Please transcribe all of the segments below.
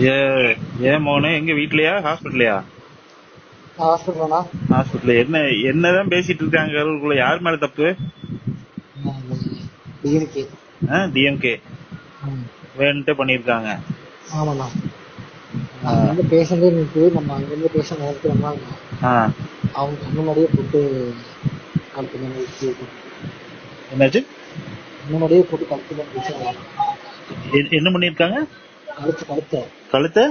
ஏ ஏன் மோனே எங்க வீட்லயா? ஹாஸ்பிட்டலையா ஹாஸ்பிட்டலா ஹாஸ்பிட்டல். என்ன என்னதான் பேசிட்டு இருக்காங்க அவர்களுக்குள்ள யார் மேல தப்பு? DNK DMK. வேணுன்ட்டு பண்ணிருக்காங்க ஆமாண்ணா. அங்க பேஷண்டே நிற்கு நம்ம அங்கிருந்து பேஷண்ட் நினைக்கிறோம்னா ஆ. அவங்க கண்ணு முன்னாடியே போட்டு என்னாச்சு? முன்னாடியே போட்டு கழுத்துல என்ன பண்ணிருக்காங்க கழுத்து கழுத்த. கழுத்தை?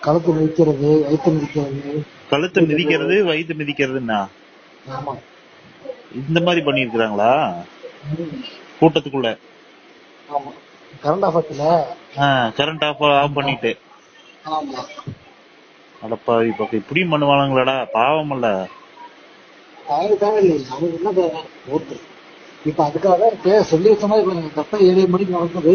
கழுத்து மிதிக்கிறது வயிற்று மிதிக்கிறது. கழுத்தை மிதிக்கிறது வயிற்று மிதிக்கிறதுன்னா? ஆமா. இந்த மாதிரி பண்ணிருக்காங்களா ம். கூட்டத்துக்குள்ள? ஆமா. கரண்ட் ஆஃபத்துல கரண்ட் ஆஃப் ஆஃப் பண்ணிட்டு. ஆமா. அடப்பாவி பக்கம் இப்படியும் பண்ணுவானுங்களாடா? பாவம் இல்ல. இப்ப அதுக்காக சொல்லி வச்ச மாதிரி இப்ப கரெக்டா ஏழு மணிக்கு நடக்குது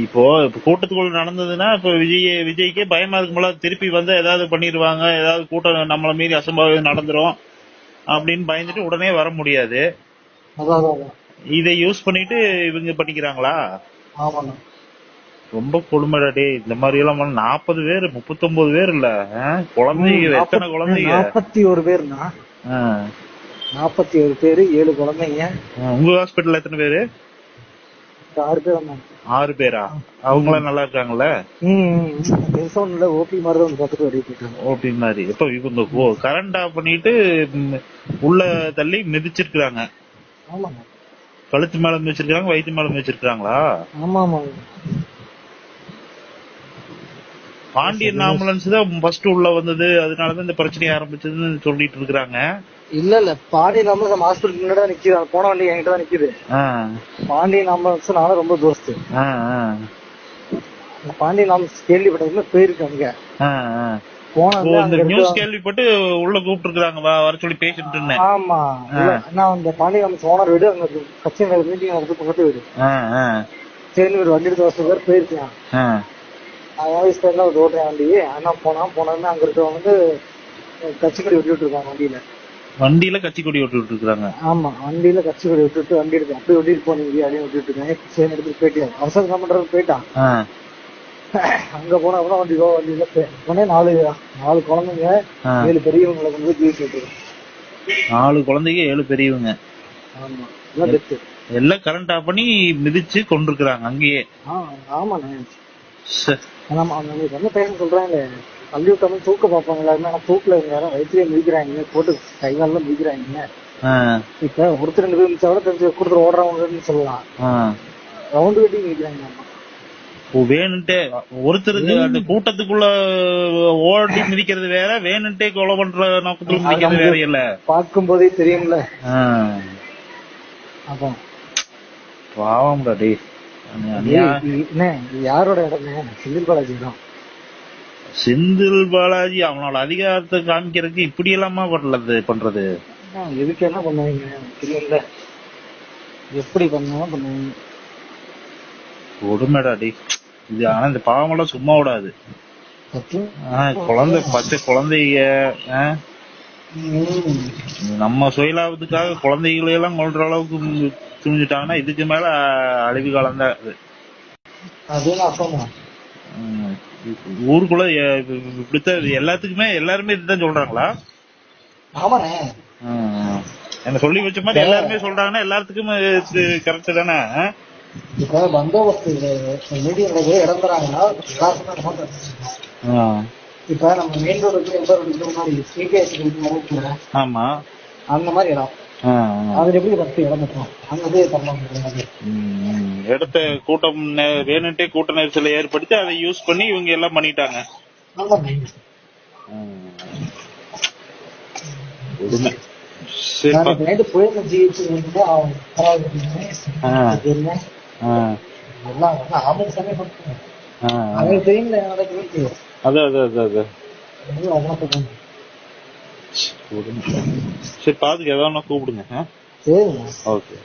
இப்போ கூட்டத்துக்குள்ள நடந்ததுன்னா இப்ப விஜய் விஜய்க்கே பயமா இருக்கும்போல திருப்பி வந்து ஏதாவது பண்ணிடுவாங்க ஏதாவது கூட்டம் நம்மள மீறி அசம்பாவிதம் நடந்துரும் அப்படின்னு பயந்துட்டு உடனே வர முடியாது. இதை யூஸ் பண்ணிட்டு இவங்க பண்ணிக்கிறாங்களா? ரொம்ப கொடுமைடா டேய். இந்த மாதிரி எல்லாம் நாற்பது பேர் முப்பத்தொன்பது பேர் இல்ல? குழந்தைங்க எத்தனை குழந்தைங்க? நாற்பத்தி ஒரு ஆ. நாற்பத்தி ஒரு பேரு ஏழு குழந்தைங்க. உங்க ஹாஸ்பிட்டல்ல எத்தனை பேரு? ஆறு பேர் ஆறு பேரா? அவங்க எல்லாம் நல்லா இருக்காங்கல்ல பெருசா ஒண்ணும் இல்ல ஓபி மாதிரி தான் வெளியே போயிட்டாங்க ஓபி மாதிரி. இப்ப இவங்க கரண்ட் ஆஃப் பண்ணிட்டு உள்ள தள்ளி மிதிச்சிருக்காங்க ஆமாங்க கழுத்து மேல மிதிச்சிருக்காங்க வயிற்று மேல மிதிச்சிருக்காங்களா ஆமா ஆமாங்க பாண்டியன் ஆம்புலன்ஸ் தான் ஃபர்ஸ்ட் உள்ள வந்தது. அதனாலதான் இந்த பிரச்சனை ஆரம்பிச்சதுன்னு சொல்லிட்டு இருக்காங்க இல்ல இல்ல. பாண்டியன் ஆம்புலன்ஸ் நம்ம ஹாஸ்பிட்டல் முன்னாடி தான் நிக்குது. போன வண்டி என்கிட்ட தான் நிக்குது. பாண்டியன் ஆம்புலன்ஸ் நானும் ரொம்ப தோஸ்து. பாண்டியன் ஆம்புலன்ஸ் கேள்விப்பட்டதுல போயிருக்கு அங்க இந்த நியூஸ் கேள்விப்பட்டு உள்ள கூப்பிட்டு இருக்காங்க வர சொல்லி பேசிட்டு ஆமா. நான் அந்த ஆம்புலன்ஸ் ஓனர் வீடு அங்க கட்சி மீட்டிங் நடந்து பக்கத்து வீடு. சரி ஒரு வண்டி எடுத்து பேர் போயிருக்கேன் அவன் வயசு பேர்ல ஒரு ஓட்டுறேன் வண்டி அண்ணா போனா போனோம்னா அங்க இருக்கவங்க வந்து கட்சி கொடி விட்டுட்டு இருக்காங்க வண்டியில. வண்டியில கட்சி கொடி விட்டுட்டு இருக்காங்க ஆமா வண்டியில கட்சி கொடி விட்டுட்டு வண்டி எடுத்து அப்படியே விட்டுட்டு போனீங்க அப்படின்னு விட்டுட்டு இருக்கேன் சரி எடுத்துட்டு போயிட்டேன் அவசரம் என்ன பண்றது போயிட்டான். அங்க போனா கூட வண்டி போ வண்டியில உடனே நாலு நாலு குழந்தைங்க. ஏழு பெரியவங்களை கொண்டு போய் விட்டுரு நாலு குழந்தைங்க ஏழு பெரியவங்க. ஆமா எல்லாம் கரண்ட் ஆஃப் பண்ணி மிதிச்சு கொண்டிருக்கிறாங்க அங்கேயே. ச்சே. ஆமா அவங்க என்ன பேச சொல்றாங்க விட்டாலும் தூக்க பார்ப்பாங்க எல்லாருமே. ஆனா தூக்கல யாரும் வயிற்றுலயே மிதிக்கிறாங்க போட்டு கை காலில் மிதிக்கிறாங்க இப்ப ஒருத்தர் ரெண்டு பேர் மிச்சா கூட தெரிஞ்சு கொடுத்துட்டு ஓடுறவங்கன்னு சொல்லலாம். ரவுண்டு கட்டி மிதிக்கிறாங்க வேணுன்ட்டே ஒருத்தருக்கு கூட்டத்துக்குள்ள ஓடி மிதிக்கிறது வேற வேணுன்ட்டே கொலை பண்ற நோக்கத்துல மிதிக்கிறது வேற இல்ல பார்க்கும் போதே தெரியும்ல அதான் பாவம்டா டேய். யாரோட இடமே செந்தில் பாலாஜி தான் செந்தில் பாலாஜி அவனோட அதிகாரத்தை காமிக்கிறதுக்கு இப்படி எல்லாமா பண்ணது பண்றது? ஆ, எதுக்கு என்ன பண்ணுவீங்க? தெரியல. எப்படி பண்ணாலும் பண்ணுவீங்க கொடுமைடா டேய். இது ஆனா இந்த பாவமெல்லாம் சும்மா விடாது. குழந்தை பச்சை குழந்தைங்க. நம்ம சுயலாபத்துக்காக குழந்தைகளை எல்லாம் கொள்ற அளவுக்கு துணிஞ்சிட்டாங்கன்னா இதுக்கு மேல அழிவு காலம் தான் அது. ஊருக்குள்ள இப்படித்தான் எல்லாத்துக்குமே எல்லாருமே இதுதான் சொல்றாங்களா. என்ன சொல்லி வச்ச மாதிரி எல்லாருமே சொல்றாங்கன்னா எல்லாத்துக்குமே கரெக்ட் தானே? இப்ப பந்தோபஸ்து மீடியம் நம்ம மெயின் முன்னாடி சிபிஎஸ் ஆமா அந்த மாதிரி இடம். அதுல எப்படி பத்து இடம் இருக்கும் அங்க தரலாம் கூட்டம் வேணுன்ட்டே கூட்ட நெரிசலை ஏற்படுத்தி அதை யூஸ் பண்ணி இவங்க எல்லாம் பண்ணிட்டாங்க. அதான் அதான் அதான். சரி பாத்துக்க ஏதாவது கூப்பிடுங்க சரிண்ணா ஓகே